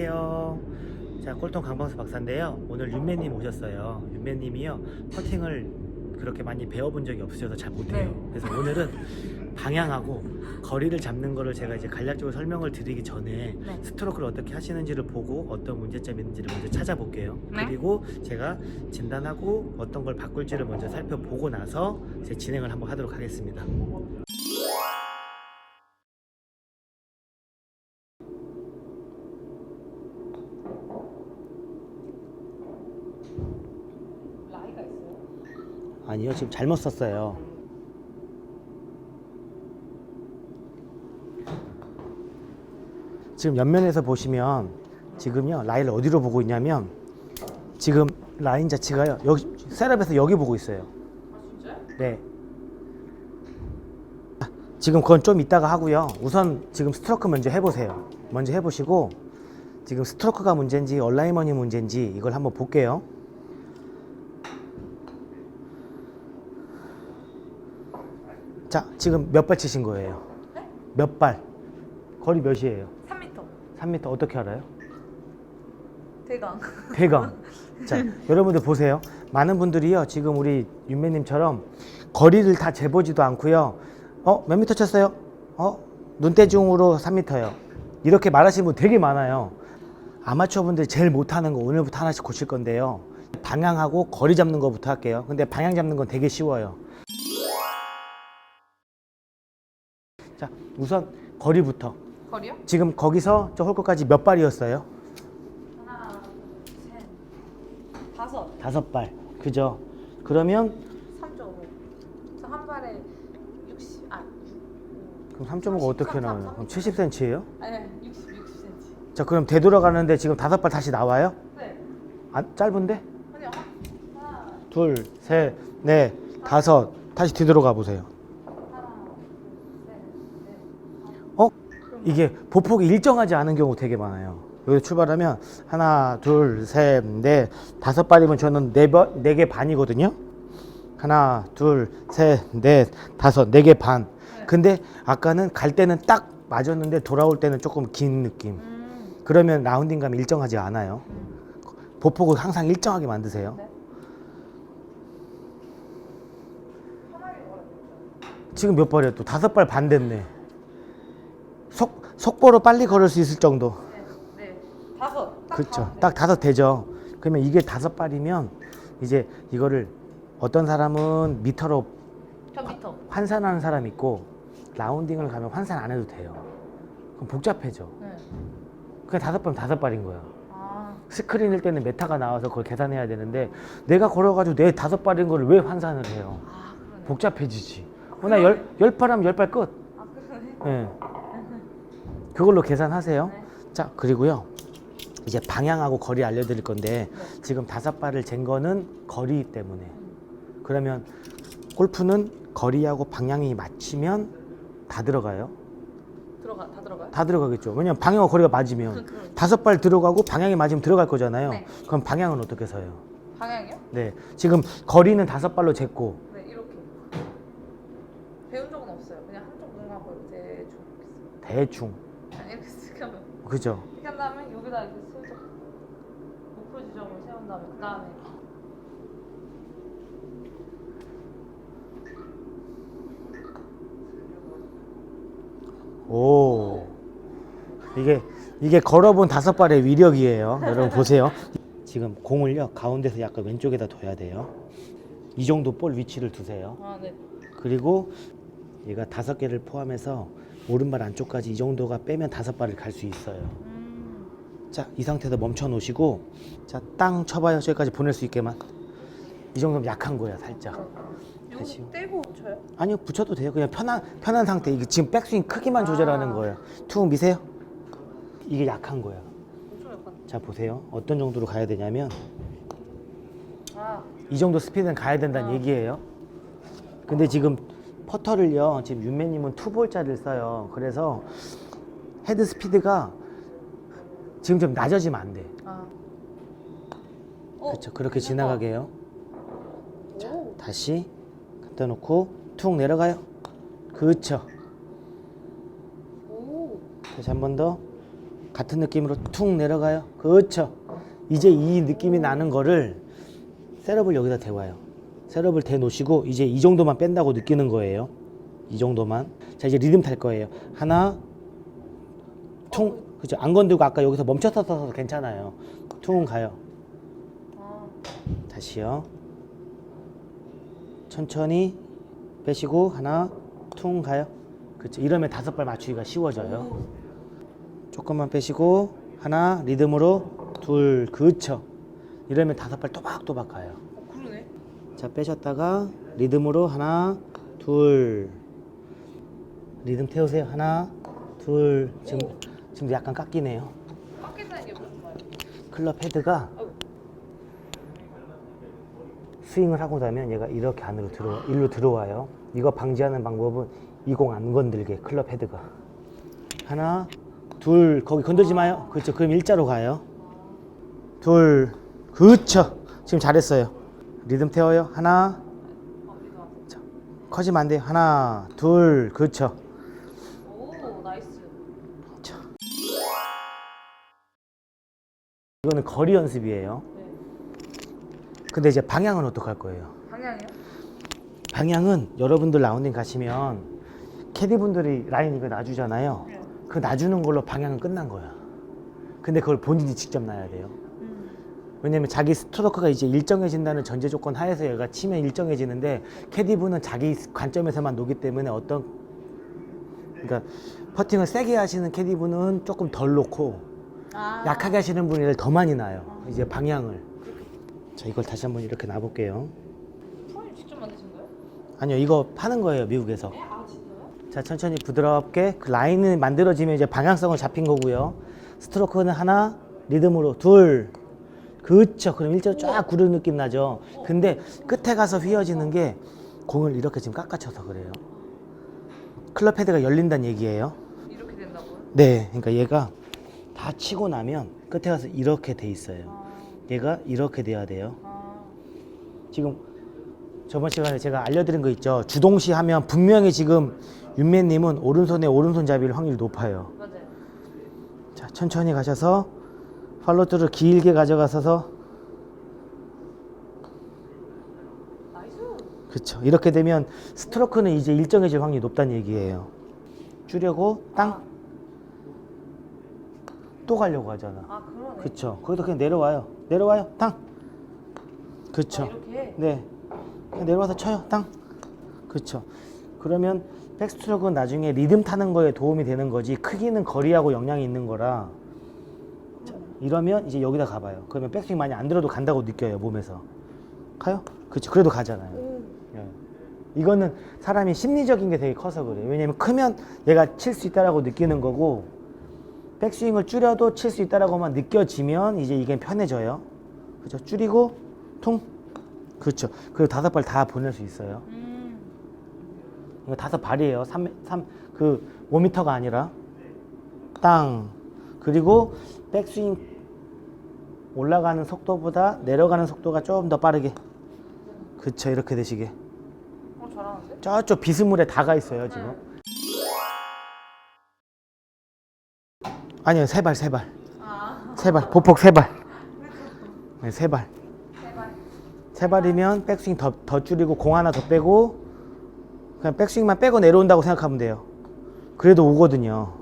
안녕하세요. 자, 꼴통 강방수 박사인데요. 오늘 윤매님 오셨어요. 윤매님이요. 퍼팅을 그렇게 많이 배워본 적이 없으셔서 잘 못해요. 네. 그래서 오늘은 방향하고 거리를 잡는 거를 제가 이제 간략적으로 설명을 드리기 전에 네. 스트로크를 어떻게 하시는지를 보고 어떤 문제점이 있는지를 먼저 찾아볼게요. 네. 그리고 제가 진단하고 어떤 걸 바꿀지를 먼저 살펴보고 나서 제 진행을 한번 하도록 하겠습니다. 아니요, 지금 잘못 썼어요. 지금 옆면에서 보시면 지금요 라인을 어디로 보고 있냐면 지금 라인 자체가요 여기 셋업에서 여기 보고 있어요. 네. 지금 그건 좀 이따가 하고요. 우선 지금 스트로크 먼저 해보세요. 먼저 해보시고 지금 스트로크가 문제인지 얼라이먼이 문제인지 이걸 한번 볼게요. 자, 지금 몇 발 치신 거예요? 네? 몇 발? 거리 몇이에요? 3m 3m 어떻게 알아요? 대강 대강. 자, 여러분들 보세요. 많은 분들이요, 지금 우리 윤매님처럼 거리를 다 재보지도 않고요. 어, 몇 미터 쳤어요? 어, 눈대중으로 3미터요. 이렇게 말하시는 분 되게 많아요. 아마추어 분들이 제일 못하는 거 오늘부터 하나씩 고칠 건데요. 방향하고 거리 잡는 거부터 할게요. 근데 방향 잡는 건 되게 쉬워요. 자, 우선 거리부터. 거리요? 지금 거기서 저 홀끝까지 몇 발이었어요? 하나 셋 다섯 다섯 발. 그죠? 그러면 3.5 저한 발에 60, 아 6, 그럼 3.5가 어떻게 나와요? 그럼 70cm예요? 아니 60, 60cm 자, 그럼 되돌아가는데 지금 다섯 발 다시 나와요? 네 아, 짧은데? 아니요 하나 둘, 셋, 넷, 다섯. 다시 뒤돌아가 보세요. 하나 둘셋넷 어? 이게 보폭이 일정하지 않은 경우 되게 많아요. 여기 출발하면 하나, 둘, 셋, 넷, 다섯 발이면 저는 네 번, 네개 반이거든요. 하나, 둘, 셋, 넷, 다섯, 네 개 반. 근데 아까는 갈 때는 딱 맞았는데 돌아올 때는 조금 긴 느낌. 음, 그러면 라운딩감이 일정하지 않아요. 보폭을 항상 일정하게 만드세요. 네. 지금 몇 발이야 또 다섯 발 반 됐네. 속 속보로 빨리 걸을 수 있을 정도. 네, 네. 다섯 딱 그렇죠. 다섯. 딱 다섯 되죠. 그러면 이게 다섯 발이면 이제 이거를 어떤 사람은 미터로 저 미터 환산하는 사람 있고 라운딩을 가면 환산 안 해도 돼요. 그럼 복잡해져. 네. 그냥 다섯 발은 다섯 발인 거야. 아 스크린일 때는 메타가 나와서 그걸 계산해야 되는데 내가 걸어가지고 내 다섯 발인 거를 왜 환산을 해요? 아, 복잡해지지. 어, 나열 열 발 하면 열 발 끝. 아 그러네 예. 그걸로 계산하세요. 네. 자, 그리고요. 이제 방향하고 거리 알려드릴 건데 지금 다섯 발을 잰 거는 거리 때문에. 그러면 골프는 거리하고 방향이 맞추면 다 들어가요. 들어가 다 들어가요? 다 들어가겠죠. 왜냐면 방향과 거리가 맞으면 그럼 다섯 발 들어가고 방향이 맞으면 들어갈 거잖아요. 네. 그럼 방향은 어떻게 서요? 방향이요? 네. 지금 거리는 다섯 발로 쟀고 네 이렇게 배운 적은 없어요. 그냥 한쪽 눈만 보고 대충 대충. 이렇게 쓰게 하면 그죠? 이렇게 한 다음에 여기다 이렇게 슬쩍 목표 지점을 세운 다음에 그 다음에 오. 이게 이게 걸어본 다섯 발의 위력이에요. 여러분 보세요. 지금 공을요 가운데서 약간 왼쪽에다 둬야 돼요. 이 정도 볼 위치를 두세요. 아 네. 그리고 얘가 다섯 개를 포함해서 오른발 안쪽까지 이 정도가 빼면 다섯 발을 갈 수 있어요. 음. 자, 이 상태에서 멈춰 놓으시고 자, 땅 쳐봐요. 저기까지 보낼 수 있게만. 이 정도면 약한 거야, 살짝. 다시. 이거 떼고 쳐요? 아니요, 붙여도 돼요. 그냥 편한 편한 상태. 이게 지금 백스윙 크기만 조절하는 아. 거예요. 툭 미세요. 이게 약한 거예요. 엄청 약간. 자, 보세요. 어떤 정도로 가야 되냐면 아 이 정도 스피드는 가야 된다는 아. 얘기예요. 근데 지금 퍼터를요, 지금 윤매님은 투볼짜리를 써요. 그래서 헤드 스피드가 지금 좀 낮아지면 안 돼. 아. 어, 그렇죠. 그렇게. 지나가게 해요. 오. 다시 갖다 놓고 툭 내려가요. 그렇죠. 오. 다시 한 번 더. 같은 느낌으로 툭 내려가요. 그렇죠. 이제 이 느낌이 나는 거를 셋업을 여기다 대와요. 셋업을 대 놓으시고 이제 이 정도만 뺀다고 느끼는 거예요. 이 정도만. 자 이제 리듬 탈 거예요. 하나, 퉁, 그죠? 안 건들고 아까 여기서 멈췄어서 괜찮아요. 퉁 가요. 아, 다시요. 천천히 빼시고 하나, 퉁 가요. 그렇죠. 이러면 다섯 발 맞추기가 쉬워져요. 조금만 빼시고 하나 리듬으로 둘 그쵸 이러면 다섯 발 또박또박 가요. 자 빼셨다가 리듬으로 하나 둘. 리듬 태우세요. 하나 둘. 지금 지금 약간 깎이네요. 깎인다는 게 무슨 말이야? 클럽 헤드가 스윙을 하고 나면 얘가 이렇게 안으로 들어 일로 들어와요. 이거 방지하는 방법은 이 공 안 건들게 클럽 헤드가. 하나 둘. 거기 건들지 마요. 그렇죠. 그럼 일자로 가요. 둘. 그쵸 지금 잘했어요 리듬 태워요 하나 어, 이거. 커지면 안 돼요 하나 둘 그쵸 오, 나이스. 이거는 거리 연습이에요 네. 근데 이제 방향은 어떡할 거예요 방향이요? 방향은 여러분들 라운딩 가시면 캐디분들이 라인 이거 놔주잖아요. 네. 그 놔주는 걸로 방향은 끝난 거야. 근데 그걸 본인이 직접 놔야 돼요. 음. 왜냐면 자기 스트로크가 이제 일정해진다는 전제 조건 하에서 얘가 치면 일정해지는데 캐디분은 자기 관점에서만 놓기 때문에 어떤 그러니까 퍼팅을 세게 하시는 캐디분은 조금 덜 놓고 아. 약하게 하시는 분이 더 많이 놔요. 이제 방향을. 자 이걸 다시 한번 이렇게 놔볼게요. 프로님 직접 만드신 거예요? 아니요 이거 파는 거예요 미국에서. 네? 아, 진짜요? 자 천천히 부드럽게 그 라인이 만들어지면 이제 방향성을 잡힌 거고요 스트로크는 하나 리듬으로 둘 그쵸. 그럼 일자로 쫙 구르는 느낌 나죠. 근데 끝에 가서 휘어지는 게 공을 이렇게 지금 깎아쳐서 그래요. 클럽 헤드가 열린다는 얘기예요. 이렇게 된다고요? 네. 그러니까 얘가 다 치고 나면 끝에 가서 이렇게 돼 있어요. 아, 얘가 이렇게 돼야 돼요. 아. 지금 저번 시간에 제가 알려드린 거 있죠. 주동시 하면 분명히 지금 윤매님은 오른손에 오른손 잡이를 확률이 높아요. 맞아요. 자 천천히 가셔서 팔로트를 길게 나이스. 그쵸 이렇게 되면 스트로크는 이제 일정해질 확률이 높다는 얘기예요 줄여고 땅또 가려고 하잖아 아, 그러네. 그쵸 거기서 그냥 내려와요 내려와요 땅 그쵸 아, 이렇게. 네. 그냥 내려와서 쳐요. 땅. 그렇죠. 그러면 백스트로크는 나중에 리듬 타는 거에 도움이 되는 거지 크기는 거리하고 영향이 있는 거라 자, 이러면 이제 여기다 가봐요. 그러면 백스윙 많이 안 들어도 간다고 느껴요 몸에서. 가요? 그렇죠. 그래도 가잖아요. 오. 예. 이거는 사람이 심리적인 게 되게 커서 그래요. 왜냐면 크면 얘가 칠 수 있다라고 느끼는 거고 백스윙을 줄여도 칠 수 있다라고만 느껴지면 이제 이게 편해져요. 그렇죠. 줄이고 퉁. 그렇죠. 그리고 다섯 발 다 보낼 수 있어요. 음. 이거 다섯 발이에요. 3, 3, 그 5m가 아니라 땅. 그리고 백스윙 올라가는 속도보다 내려가는 속도가 조금 더 빠르게. 그쵸 이렇게 되시게. 어, 잘하는데? 저쪽 비스물에 다가 있어요 지금. 아니요 세발 세 발. 아, 세발 보폭 세 발. 네, 세 발. 제발. 세 발이면 백스윙 더, 더 줄이고 공 하나 더 빼고 그냥 백스윙만 빼고 내려온다고 생각하면 돼요. 그래도 오거든요.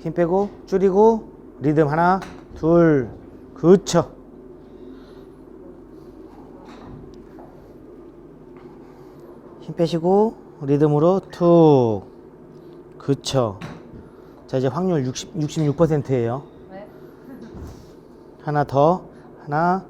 힘 빼고 줄이고 리듬 하나 둘 그쵸. 힘 빼시고 리듬으로 툭 그쵸. 자 이제 확률 60, 66%예요. 네. 하나 더 하나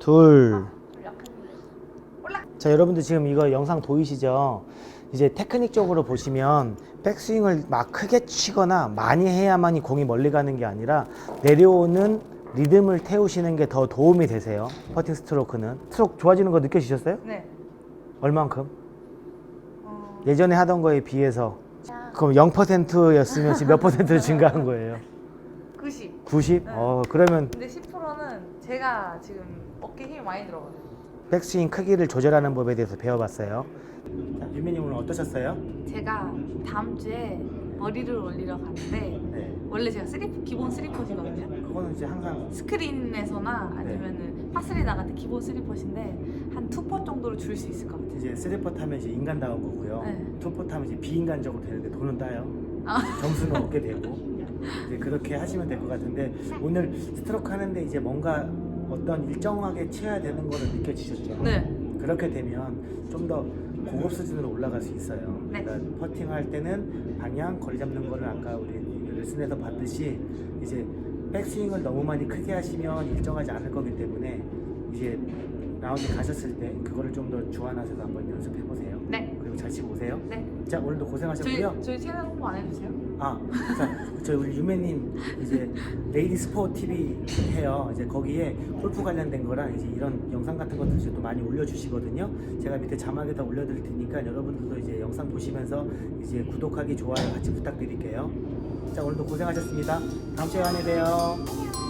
둘좀 약했는데. 자 여러분들 지금 이거 영상 보이시죠? 이제 테크닉적으로 보시면 백스윙을 막 크게 치거나 많이 해야만이 공이 멀리 가는 게 아니라 내려오는 리듬을 태우시는 게 더 도움이 되세요. 퍼팅 스트로크는 스트로크 좋아지는 거 느껴지셨어요? 네. 얼만큼? 어. 예전에 하던 거에 비해서 그럼 0%였으면 지금 몇 퍼센트로 증가한 거예요? 90. 90? 네. 어 그러면 근데 10%는 제가 지금 어깨 힘이 많이 들어가요. 백스윙 크기를 조절하는 법에 대해서 배워봤어요. 자, 유민님 오늘 어떠셨어요? 제가 다음 주에 머리를 올리러 가는데 네. 원래 제가 쓰리 기본 쓰리퍼시거든요. 그거는 이제 항상 스크린에서나 아니면은 파스리 나갈 때 기본 쓰리퍼신데 한 투퍼 정도로 줄 수 있을 것 같아요. 이제 쓰리퍼 타면 이제 인간다운 거고요. 네. 투퍼 타면 이제 비인간적으로 되는데 돈은 따요. 아. 점수는 얻게 되고 이제 그렇게 하시면 될 것 같은데 오늘 스트로크 하는데 이제 뭔가 어떤 일정하게 채워야 되는 거를 느껴지셨죠? 네. 그렇게 되면 좀더 고급 수준으로 올라갈 수 있어요. 네. 그러니까 퍼팅 할 때는 방향, 거리 잡는 거를 아까 우리 레슨에서 봤듯이 이제 백스윙을 너무 많이 크게 하시면 일정하지 않을 거기 때문에 이제 라운드 가셨을 때 그거를 좀 더 주안하셔서 한번 연습해 보세요. 네. 그리고 잘 치고 오세요. 네. 자 오늘도 고생하셨고요. 저희 저희 채널 홍보 안 해주세요? 아, 자, 저희 우리 유매님 이제 레이디 스포 TV 해요. 이제 거기에 골프 관련된 거랑 이제 이런 영상 같은 것들 이제 또 많이 올려주시거든요. 제가 밑에 자막에다 올려드릴 테니까 여러분들도 이제 영상 보시면서 이제 구독하기, 좋아요 같이 부탁드릴게요. 자, 오늘도 고생하셨습니다. 다음 시간에 봬요.